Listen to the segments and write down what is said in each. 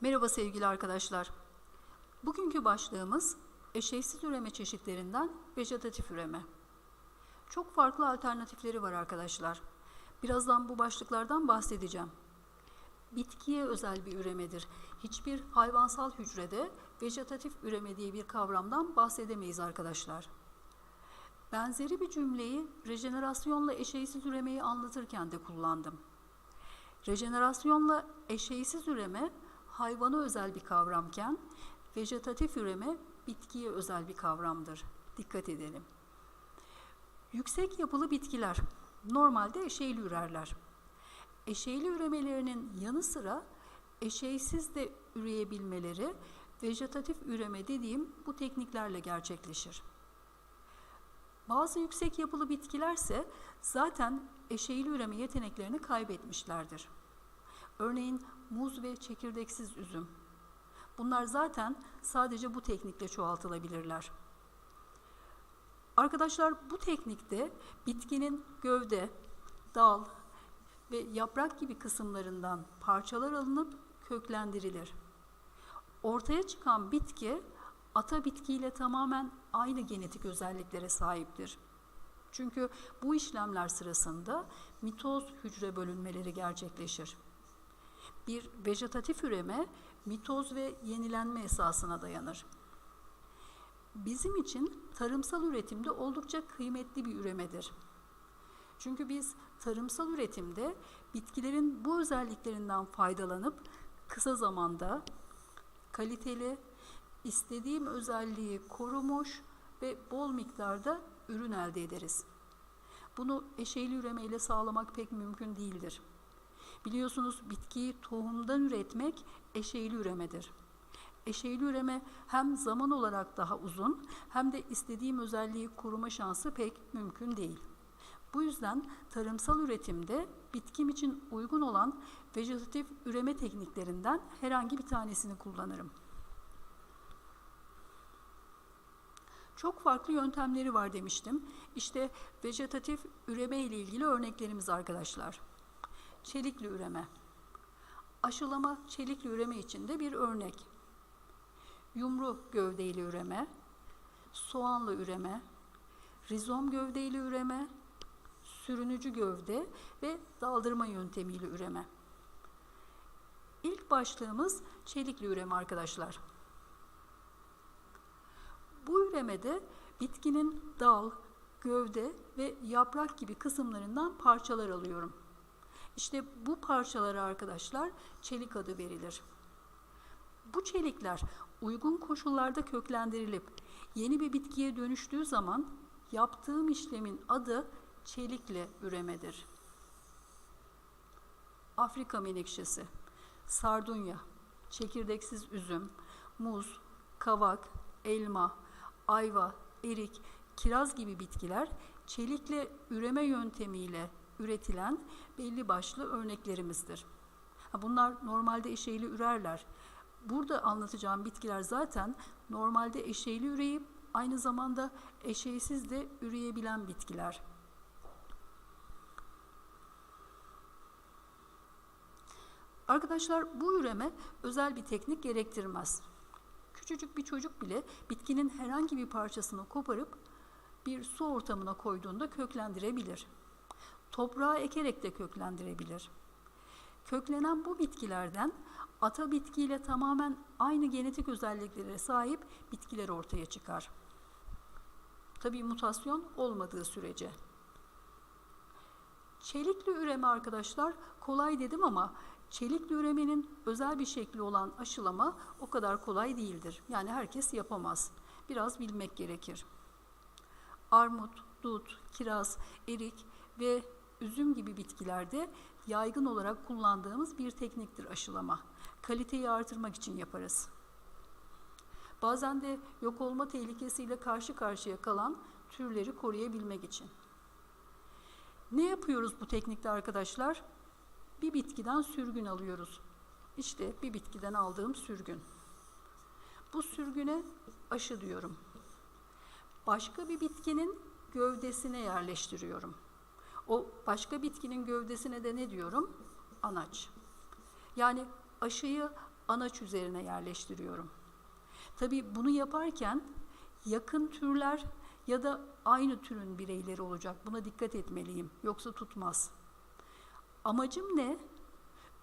Merhaba sevgili arkadaşlar. Bugünkü başlığımız eşeysiz üreme çeşitlerinden vejetatif üreme. Çok farklı alternatifleri var arkadaşlar. Birazdan bu başlıklardan bahsedeceğim. Bitkiye özel bir üremedir. Hiçbir hayvansal hücrede vejetatif üreme diye bir kavramdan bahsedemeyiz arkadaşlar. Benzeri bir cümleyi rejenerasyonla eşeysiz üremeyi anlatırken de kullandım. Rejenerasyonla eşeysiz üreme hayvana özel bir kavramken vejetatif üreme bitkiye özel bir kavramdır. Dikkat edelim. Yüksek yapılı bitkiler normalde eşeyli ürerler. Eşeyli üremelerinin yanı sıra eşeysiz de üreyebilmeleri vejetatif üreme dediğim bu tekniklerle gerçekleşir. Bazı yüksek yapılı bitkilerse zaten eşeğli üreme yeteneklerini kaybetmişlerdir. Örneğin muz ve çekirdeksiz üzüm. Bunlar zaten sadece bu teknikle çoğaltılabilirler. Arkadaşlar bu teknikte bitkinin gövde, dal ve yaprak gibi kısımlarından parçalar alınıp köklendirilir. Ortaya çıkan bitki ata bitkiyle tamamen aynı genetik özelliklere sahiptir. Çünkü bu işlemler sırasında mitoz hücre bölünmeleri gerçekleşir. Bir vejetatif üreme mitoz ve yenilenme esasına dayanır. Bizim için tarımsal üretimde oldukça kıymetli bir üremedir. Çünkü biz tarımsal üretimde bitkilerin bu özelliklerinden faydalanıp kısa zamanda kaliteli, istediğim özelliği korumuş ve bol miktarda ürün elde ederiz. Bunu eşeyli üreme ile sağlamak pek mümkün değildir. Biliyorsunuz bitkiyi tohumdan üretmek eşeyli üremedir. Eşeyli üreme hem zaman olarak daha uzun hem de istediğim özelliği koruma şansı pek mümkün değil. Bu yüzden tarımsal üretimde bitkim için uygun olan vejetatif üreme tekniklerinden herhangi bir tanesini kullanırım. Çok farklı yöntemleri var demiştim. İşte vejetatif üreme ile ilgili örneklerimiz arkadaşlar. Çelikli üreme. Aşılama çelikli üreme için de bir örnek. Yumru gövdeyle üreme, soğanlı üreme, rizom gövdeyle üreme, sürünücü gövde ve daldırma yöntemiyle üreme. İlk başlığımız çelikli üreme arkadaşlar. Bu üremede bitkinin dal, gövde ve yaprak gibi kısımlarından parçalar alıyorum. İşte bu parçalara arkadaşlar çelik adı verilir. Bu çelikler uygun koşullarda köklendirilip yeni bir bitkiye dönüştüğü zaman yaptığım işlemin adı çelikle üremedir. Afrika menekşesi, sardunya, çekirdeksiz üzüm, muz, kavak, elma, ayva, erik, kiraz gibi bitkiler çelikle üreme yöntemiyle üretilen belli başlı örneklerimizdir. Bunlar normalde eşeğli ürerler. Burada anlatacağım bitkiler zaten normalde eşeğli üreyip aynı zamanda eşeğsiz de üreyebilen bitkiler. Arkadaşlar bu üreme özel bir teknik gerektirmez. Küçücük bir çocuk bile bitkinin herhangi bir parçasını koparıp bir su ortamına koyduğunda köklendirebilir. Toprağa ekerek de köklendirebilir. Köklenen bu bitkilerden ata bitkiyle tamamen aynı genetik özelliklere sahip bitkiler ortaya çıkar. Tabii mutasyon olmadığı sürece. Çelikli üreme arkadaşlar kolay dedim ama çelikli üremenin özel bir şekli olan aşılama o kadar kolay değildir. Yani herkes yapamaz. Biraz bilmek gerekir. Armut, dut, kiraz, erik ve üzüm gibi bitkilerde yaygın olarak kullandığımız bir tekniktir aşılama. Kaliteyi artırmak için yaparız. Bazen de yok olma tehlikesiyle karşı karşıya kalan türleri koruyabilmek için. Ne yapıyoruz bu teknikte arkadaşlar? Bir bitkiden sürgün alıyoruz. İşte bir bitkiden aldığım sürgün. Bu sürgüne aşı diyorum. Başka bir bitkinin gövdesine yerleştiriyorum. O başka bitkinin gövdesine de ne diyorum? Anaç. Yani aşıyı anaç üzerine yerleştiriyorum. Tabii bunu yaparken yakın türler ya da aynı türün bireyleri olacak. Buna dikkat etmeliyim. Yoksa tutmaz. Amacım ne?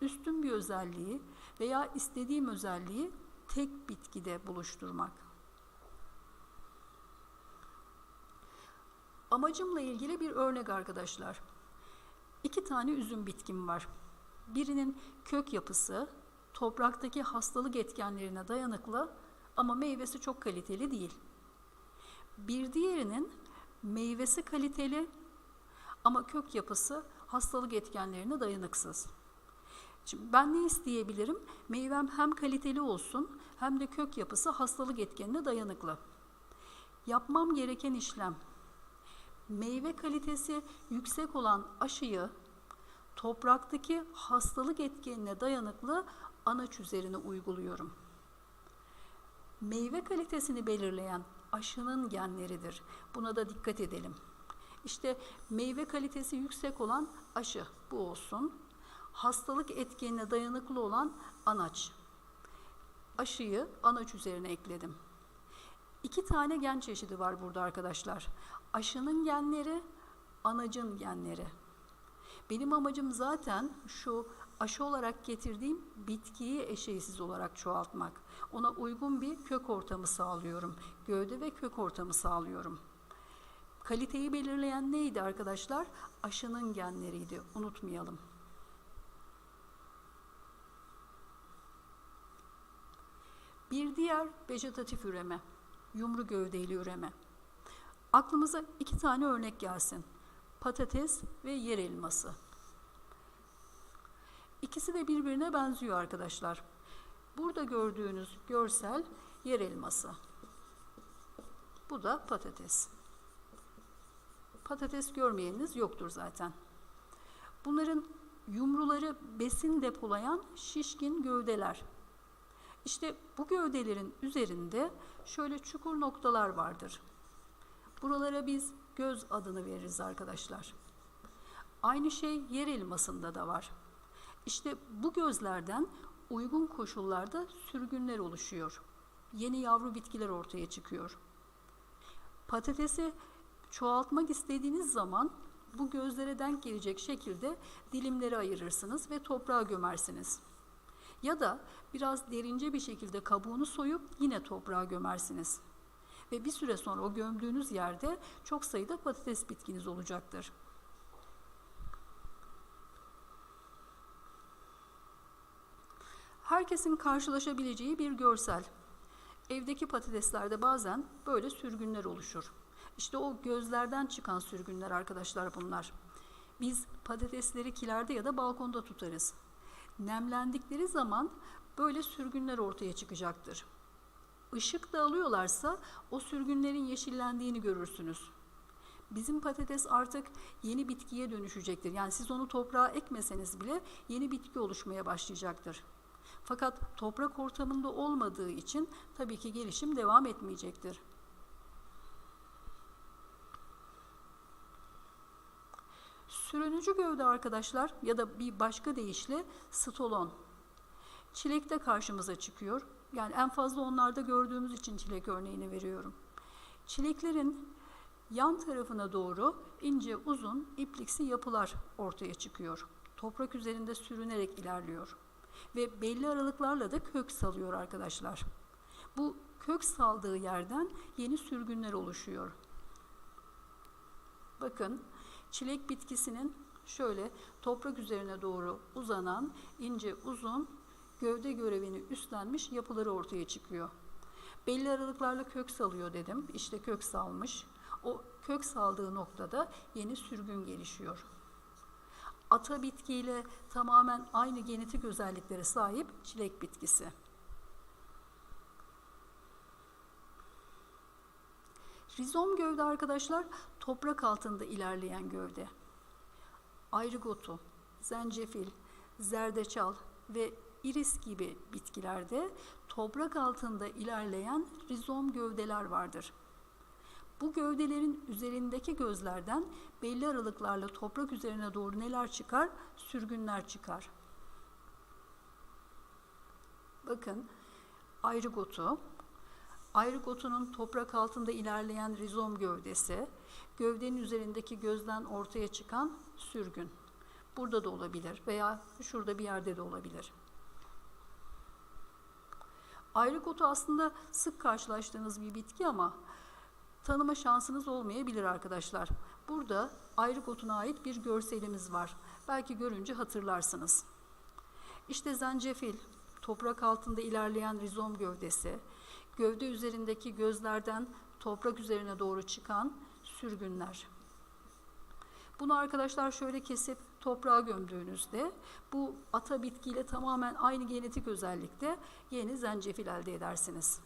Üstün bir özelliği veya istediğim özelliği tek bitkide buluşturmak. Amacımla ilgili bir örnek arkadaşlar. İki tane üzüm bitkim var. Birinin kök yapısı topraktaki hastalık etkenlerine dayanıklı ama meyvesi çok kaliteli değil. Bir diğerinin meyvesi kaliteli ama kök yapısı hastalık etkenlerine dayanıksız. Şimdi ben ne isteyebilirim? Meyvem hem kaliteli olsun hem de kök yapısı hastalık etkenine dayanıklı. Yapmam gereken işlem meyve kalitesi yüksek olan aşıyı topraktaki hastalık etkenine dayanıklı anaç üzerine uyguluyorum. Meyve kalitesini belirleyen aşının genleridir. Buna da dikkat edelim. İşte meyve kalitesi yüksek olan aşı bu olsun. Hastalık etkenine dayanıklı olan anaç. Aşıyı anaç üzerine ekledim. İki tane gen çeşidi var burada arkadaşlar. Aşının genleri, anacın genleri. Benim amacım zaten şu aşı olarak getirdiğim bitkiyi eşeğsiz olarak çoğaltmak. Ona uygun bir kök ortamı sağlıyorum. Gövde ve kök ortamı sağlıyorum. Kaliteyi belirleyen neydi arkadaşlar? Aşının genleriydi. Unutmayalım. Bir diğer vejetatif üreme, yumru gövdeli üreme. Aklımıza iki tane örnek gelsin. Patates ve yer elması. İkisi de birbirine benziyor arkadaşlar. Burada gördüğünüz görsel yer elması. Bu da patates. Patates görmeyeniniz yoktur zaten. Bunların yumruları besin depolayan şişkin gövdeler. İşte bu gövdelerin üzerinde şöyle çukur noktalar vardır. Buralara biz göz adını veririz arkadaşlar. Aynı şey yer elmasında da var. İşte bu gözlerden uygun koşullarda sürgünler oluşuyor. Yeni yavru bitkiler ortaya çıkıyor. Patatesi çoğaltmak istediğiniz zaman bu gözlere denk gelecek şekilde dilimleri ayırırsınız ve toprağa gömersiniz. Ya da biraz derince bir şekilde kabuğunu soyup yine toprağa gömersiniz. Ve bir süre sonra o gömdüğünüz yerde çok sayıda patates bitkiniz olacaktır. Herkesin karşılaşabileceği bir görsel. Evdeki patateslerde bazen böyle sürgünler oluşur. İşte o gözlerden çıkan sürgünler arkadaşlar bunlar. Biz patatesleri kilerde ya da balkonda tutarız. Nemlendikleri zaman böyle sürgünler ortaya çıkacaktır. Işık da alıyorlarsa o sürgünlerin yeşillendiğini görürsünüz. Bizim patates artık yeni bitkiye dönüşecektir. Yani siz onu toprağa ekmeseniz bile yeni bitki oluşmaya başlayacaktır. Fakat toprak ortamında olmadığı için tabii ki gelişim devam etmeyecektir. Sürünücü gövde arkadaşlar ya da bir başka deyişle stolon. Çilekte karşımıza çıkıyor. Yani en fazla onlarda gördüğümüz için çilek örneğini veriyorum. Çileklerin yan tarafına doğru ince uzun ipliksi yapılar ortaya çıkıyor. Toprak üzerinde sürünerek ilerliyor. Ve belli aralıklarla da kök salıyor arkadaşlar. Bu kök saldığı yerden yeni sürgünler oluşuyor. Bakın çilek bitkisinin şöyle toprak üzerine doğru uzanan ince uzun gövde görevini üstlenmiş yapıları ortaya çıkıyor. Belli aralıklarla kök salıyor dedim. İşte kök salmış. O kök saldığı noktada yeni sürgün gelişiyor. Ata bitkiyle tamamen aynı genetik özelliklere sahip çilek bitkisi. Rizom gövde arkadaşlar toprak altında ilerleyen gövde. Ayrıgotu, zencefil, zerdeçal ve iris gibi bitkilerde toprak altında ilerleyen rizom gövdeler vardır. Bu gövdelerin üzerindeki gözlerden belli aralıklarla toprak üzerine doğru neler çıkar? Sürgünler çıkar. Bakın ayrık otu, ayrık otunun toprak altında ilerleyen rizom gövdesi, gövdenin üzerindeki gözden ortaya çıkan sürgün. Burada da olabilir veya şurada bir yerde de olabilir. Ayrık otu aslında sık karşılaştığınız bir bitki ama tanıma şansınız olmayabilir arkadaşlar. Burada ayrık otuna ait bir görselimiz var. Belki görünce hatırlarsınız. İşte zencefil, toprak altında ilerleyen rizom gövdesi, gövde üzerindeki gözlerden toprak üzerine doğru çıkan sürgünler. Bunu arkadaşlar şöyle kesip toprağa gömdüğünüzde bu ata bitkiyle tamamen aynı genetik özellikte yeni zencefil elde edersiniz.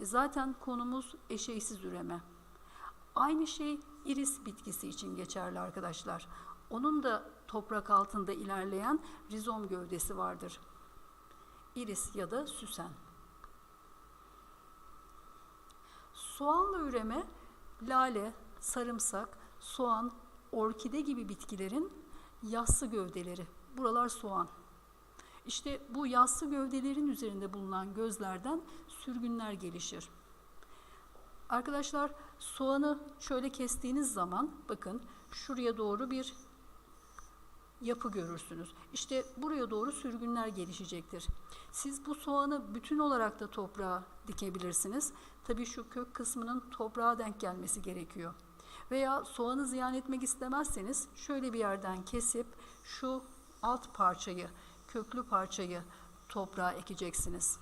E zaten konumuz eşeysiz üreme. Aynı şey iris bitkisi için geçerli arkadaşlar. Onun da toprak altında ilerleyen rizom gövdesi vardır. İris ya da süsen. Soğanla üreme lale, sarımsak, soğan, orkide gibi bitkilerin yassı gövdeleri. Buralar soğan. İşte bu yassı gövdelerin üzerinde bulunan gözlerden sürgünler gelişir. Arkadaşlar soğanı şöyle kestiğiniz zaman bakın şuraya doğru bir yapı görürsünüz. İşte buraya doğru sürgünler gelişecektir. Siz bu soğanı bütün olarak da toprağa dikebilirsiniz. Tabii şu kök kısmının toprağa denk gelmesi gerekiyor. Veya soğanı ziyan etmek istemezseniz şöyle bir yerden kesip şu alt parçayı, köklü parçayı toprağa ekeceksiniz.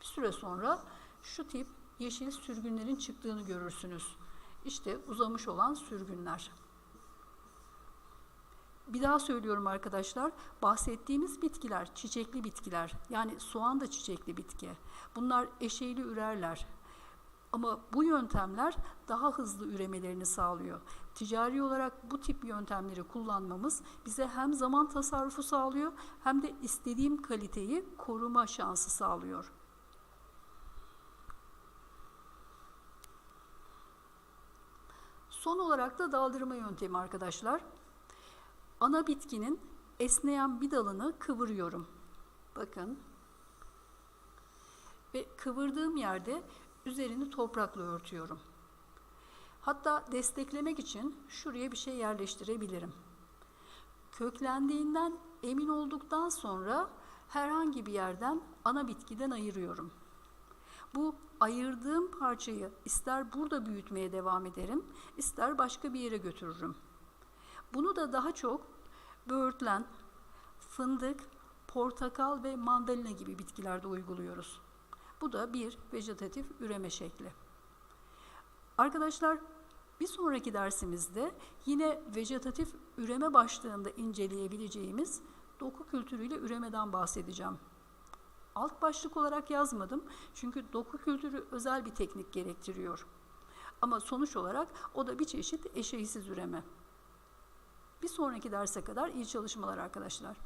Bir süre sonra şu tip yeşil sürgünlerin çıktığını görürsünüz. İşte uzamış olan sürgünler. Bir daha söylüyorum arkadaşlar. Bahsettiğimiz bitkiler çiçekli bitkiler. Yani soğan da çiçekli bitki. Bunlar eşeyli ürerler. Ama bu yöntemler daha hızlı üremelerini sağlıyor. Ticari olarak bu tip yöntemleri kullanmamız bize hem zaman tasarrufu sağlıyor hem de istediğim kaliteyi koruma şansı sağlıyor. Son olarak da daldırma yöntemi arkadaşlar. Ana bitkinin esneyen bir dalını kıvırıyorum. Bakın. Ve kıvırdığım yerde üzerini toprakla örtüyorum. Hatta desteklemek için şuraya bir şey yerleştirebilirim. Köklendiğinden emin olduktan sonra herhangi bir yerden ana bitkiden ayırıyorum. Bu ayırdığım parçayı ister burada büyütmeye devam ederim, ister başka bir yere götürürüm. Bunu da daha çok böğürtlen, fındık, portakal ve mandalina gibi bitkilerde uyguluyoruz. Bu da bir vejetatif üreme şekli. Arkadaşlar bir sonraki dersimizde yine vejetatif üreme başlığında inceleyebileceğimiz doku kültürüyle üremeden bahsedeceğim. Alt başlık olarak yazmadım çünkü doku kültürü özel bir teknik gerektiriyor. Ama sonuç olarak o da bir çeşit eşeğsiz üreme. Bir sonraki derse kadar iyi çalışmalar arkadaşlar.